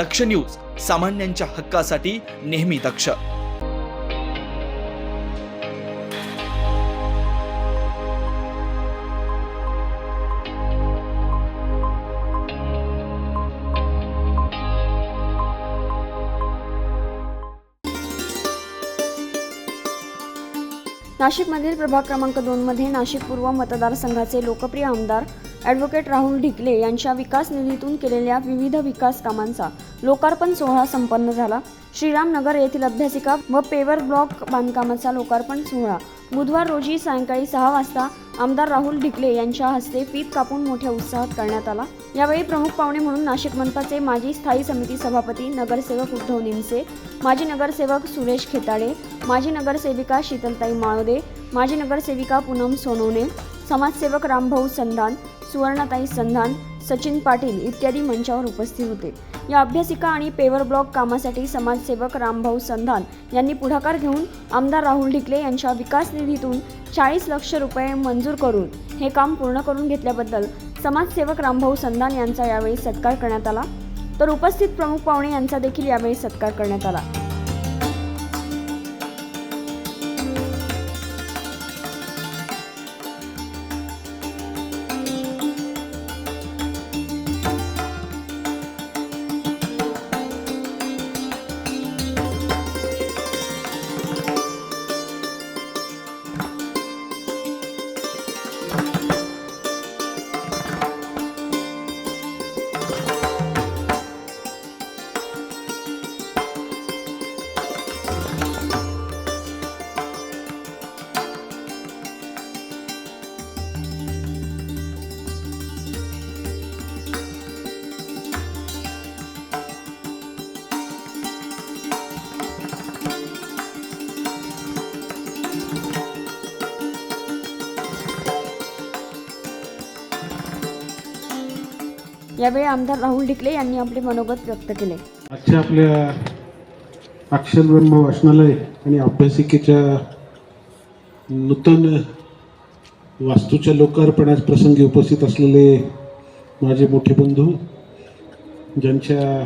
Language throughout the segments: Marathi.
दक्ष न्यूज सामान्यांच्या हक्कासाठी नेहमी दक्ष. नाशिकमधील प्रभाग क्रमांक दोनमध्ये नाशिक पूर्व मतदारसंघाचे लोकप्रिय आमदार ॲडव्होकेट राहुल ढिकले यांच्या विकास निधीतून केलेल्या विविध विकास कामांचा लोकार्पण सोहळा संपन्न झाला. श्रीरामनगर येथील अभ्यासिका व पेवर ब्लॉक बांधकामाचा लोकार्पण सोहळा. बुधवार रोजी सायंकाळी सहा वाजता आमदार राहुल ढिकले यांच्या हस्ते फीत कापून मोठ्या उत्साहात करण्यात आला. यावेळी प्रमुख पाहुणे म्हणून नाशिक मनपाचे माजी स्थायी समिती सभापती नगरसेवक उद्धव निमसे माजी नगरसेवक सुरेश खेताडे माजी नगरसेविका शीतलताई माळोदे माजी नगरसेविका पूनम सोनवणे समाजसेवक रामभाऊ संधान सुवर्णाताई संधान सचिन पाटील इत्यादी मंचावर उपस्थित होते. या अभ्यासिका आणि पेवर ब्लॉक कामासाठी समाजसेवक रामभाऊ संधान यांनी पुढाकार घेऊन आमदार राहुल ढिकले यांच्या विकास निधीतून चाळीस लक्ष रुपये मंजूर करून हे काम पूर्ण करून घेतल्याबद्दल समाजसेवक रामभाऊ संधान यांचा यावेळी सत्कार करण्यात आला. तर उपस्थित प्रमुख पाहुणे यांचा देखील यावेळी सत्कार करण्यात आला. यावेळी आमदार राहुल ढिकले यांनी आपले मनोगत व्यक्त केले. आजच्या आपल्या अक्षरब्रह्म वाचनालय आणि अभ्यासिकेच्या नूतन वास्तूच्या लोकार्पणास प्रसंगी उपस्थित असलेले माझे मोठे बंधू ज्यांच्या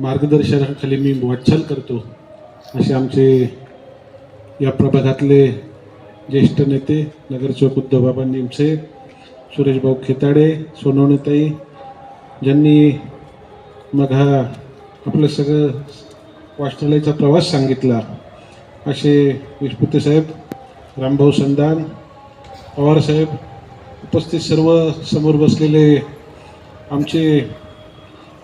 मार्गदर्शनाखाली मी वाटचाल करतो असे आमचे या प्रभागातले ज्येष्ठ नेते नगरसेवक उद्धवबाबा निमसे सुरेशभाऊ खेताडे सोनवणेताई ज्यांनी मग हा आपलं सगळं वाचनालयाचा प्रवास सांगितला असे विष्पुते साहेब रामभाऊ संदान पवार साहेब उपस्थित सर्व समोर बसलेले आमचे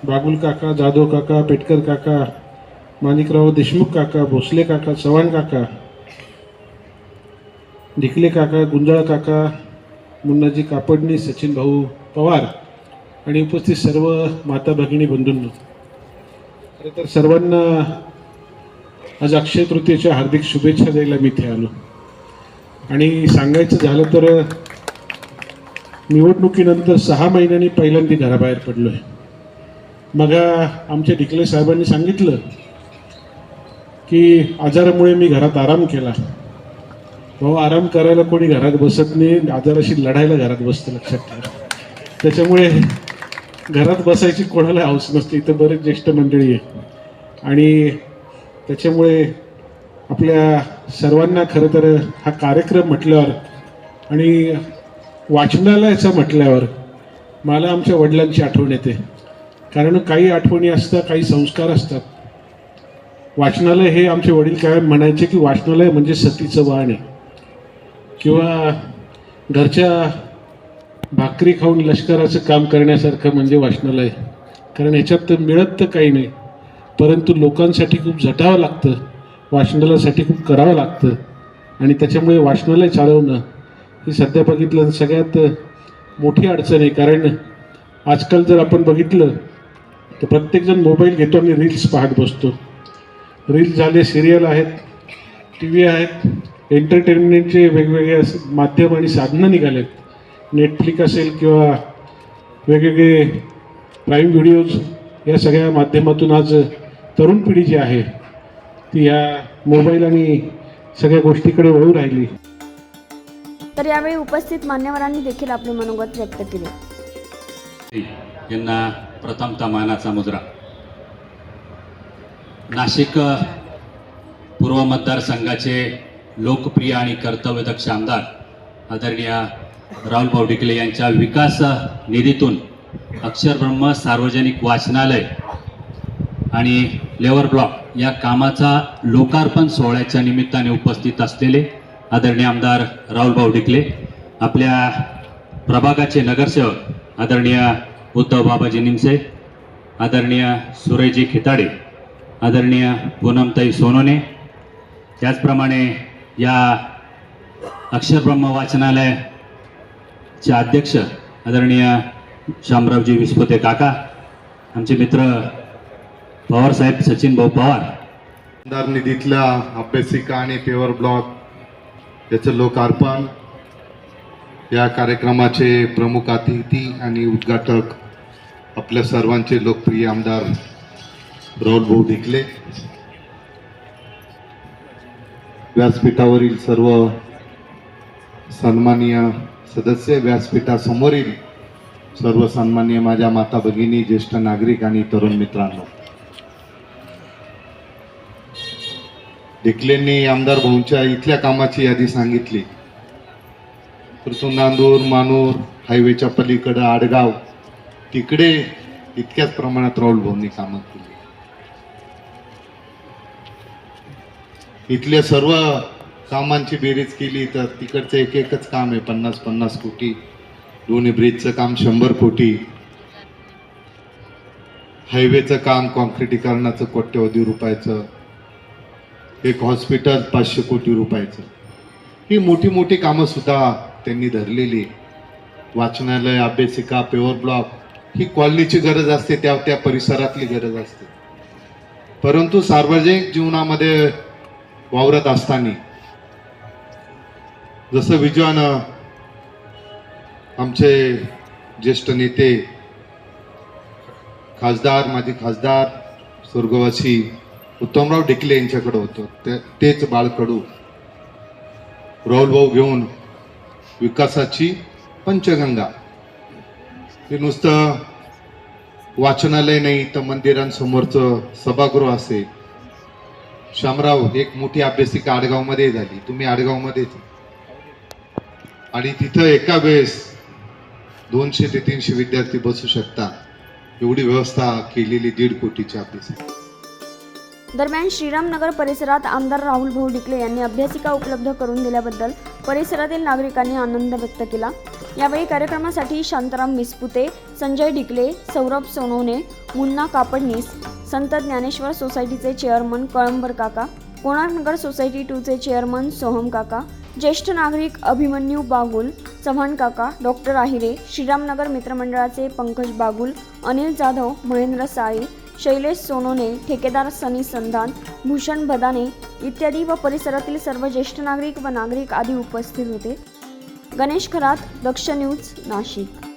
बागुल काका जाधव काका पेटकर काका माणिकराव देशमुख काका भोसले काका चव्हाण काका ढिकले काका गुंजाळ काका मुन्नाजी कापडणी सचिन भाऊ पवार आणि उपस्थित सर्व माता भगिनी बंधूंना खरं तर सर्वांना आज अक्षय तृतीयेच्या हार्दिक शुभेच्छा द्यायला मी इथे आलो. आणि सांगायचं झालं तर निवडणुकीनंतर सहा महिन्यांनी पहिल्यांदा घराबाहेर पडलो आहे मग आमच्या डिकले साहेबांनी सांगितलं की आजारामुळे मी घरात आराम केला. भाऊ आराम करायला कोणी घरात बसत नाही आजाराशी लढायला घरात बसतं लक्षात ठेवा. त्याच्यामुळे घरात बसायची कोणाला हौस नसते इथं बरेच ज्येष्ठ मंडळी आहे आणि त्याच्यामुळे आपल्या सर्वांना खरं तर हा कार्यक्रम म्हटल्यावर आणि वाचनालयाचा म्हटल्यावर मला आमच्या वडिलांची आठवण येते. कारण काही आठवणी असतात काही संस्कार असतात. वाचनालय हे आमचे वडील काय म्हणायचे की वाचनालय म्हणजे सतीचं वाण आहे किंवा घरच्या भाकरी खाऊन लष्कराचं काम करण्यासारखं म्हणजे वाचनालय कारण ह्याच्यात तर मिळत तर काही नाही. परंतु लोकांसाठी खूप झटावं लागतं. वाचनालयासाठी खूप करावं लागतं. आणि त्याच्यामुळे वाचनालय चालवणं ही सध्या बघितलं तर सगळ्यात मोठी अडचण आहे. कारण आजकाल जर आपण बघितलं तर प्रत्येकजण मोबाईल घेतो आणि रील्स पाहत बसतो. रील्स झाले सिरियल आहेत टी व्ही आहेत एंटरटेनमेंटचे वेगवेगळे माध्यम आणि साधनं निघालेत. नेटफ्लिक असेल किंवा वेगवेगळे प्राईम व्हिडिओज या सगळ्या माध्यमातून आज तरुण पिढी जी आहे ती या मोबाईल आणि सगळ्या गोष्टीकडे वळू राहिली. तर यावेळी उपस्थित मान्यवरांनी देखील आपले मनोगत व्यक्त केले. यांना प्रथमतः मानाचा मुद्रा नाशिक पूर्व मतदारसंघाचे लोकप्रिय आणि कर्तव्यदक्ष आमदार आदरणीय राहुल भाऊ यांच्या विकास निधीतून अक्षरब्रह्म सार्वजनिक वाचनालय आणि लेवर ब्लॉक या कामाचा लोकार्पण सोहळ्याच्या निमित्ताने उपस्थित असलेले आदरणीय आमदार राहुल भाऊ आपल्या प्रभागाचे नगरसेवक आदरणीय उद्धव बाबाजी निमसे आदरणीय सुरेजी खिताडे आदरणीय पूनमताई सोनोने त्याचप्रमाणे या अक्षरब्रह्म वाचनालय चे अध्यक्ष आदरणीय शामरावजी विस्पुते काका आमचे मित्र पवारसाहेब सचिन भाऊ पवार. आमदार निधीतल्या अभ्यासिका आणि पेवर ब्लॉक याचं लोकार्पण या कार्यक्रमाचे प्रमुख अतिथी आणि उद्घाटक आपल्या सर्वांचे लोकप्रिय आमदार राहुल भाऊ ढिकले. व्यासपीठावरील सर्व सन्माननीय सदस्य व्यासपीठासमोरील सर्व सन्मान्य माझ्या माता भगिनी ज्येष्ठ नागरिक आणि तरुण मित्रांनो. डिकलेंनी आमदार भाऊंच्या इथल्या कामाची यादी सांगितली. तर नांदूर मानूर हायवेच्या पलीकडं आडगाव तिकडे इतक्याच प्रमाणात राहुल भाऊंनी कामं केली. इथल्या सर्व कामांची बेरीज केली तर तिकडचं एक एकच काम आहे पन्नास पन्नास कोटी. दोन्ही ब्रिजचं काम शंभर कोटी. हायवेचं काम कॉन्क्रिटीकरणाचं कोट्यवधी रुपयाचं. एक हॉस्पिटल पाचशे कोटी रुपयाचं. ही मोठी मोठी कामं सुद्धा त्यांनी धरलेली वाचनालय अभ्यासिका पेवर ब्लॉक ही कॉलनीची गरज असते त्या त्या परिसरातली गरज असते. परंतु सार्वजनिक जीवनामध्ये वावरत असताना जसं विजयानं आमचे ज्येष्ठ नेते खासदार माजी खासदार स्वर्गवासी उत्तमराव डिकले यांच्याकडे होतं. ते तेच बाळकडू राहुलभाऊ घेऊन विकासाची पंचगंगा. हे नुसतं वाचनालय नाही तर मंदिरांसमोरचं सभागृह असेल. शामराव एक मोठी अभ्यासिका आडगावमध्ये झाली. तुम्ही आडगावमध्येच आणि तिथं एका वेळेस दोनशे ते तीनशे विद्यार्थी बसू शकतात. एवढी व्यवस्था केलेली दीड कोटीची आपली दरम्यान श्रीरामनगर परिसरात आमदार राहुल भाऊ डिकले यांनी अभ्यासिका उपलब्ध करून दिल्याबद्दल परिसरातील नागरिकांनी आनंद व्यक्त केला. यावेळी कार्यक्रमासाठी शांताराम मिसपुते संजय डिकले सौरभ सोनवणे मुन्ना कापडनीस संत ज्ञानेश्वर सोसायटीचे चेअरमन कळंबर काका कोणार्कनगर सोसायटी टूचे चेअरमन सोहम काका ज्येष्ठ नागरिक अभिमन्यू बागुल चव्हाण काका डॉक्टर आहिरे श्रीरामनगर मित्रमंडळाचे पंकज बागुल अनिल जाधव महेंद्र साळी शैलेश सोनोने ठेकेदार सनी संधान भूषण बदाने इत्यादी व परिसरातील सर्व ज्येष्ठ नागरिक व नागरिक आदी उपस्थित होते. गणेश खरात दक्ष न्यूज नाशिक.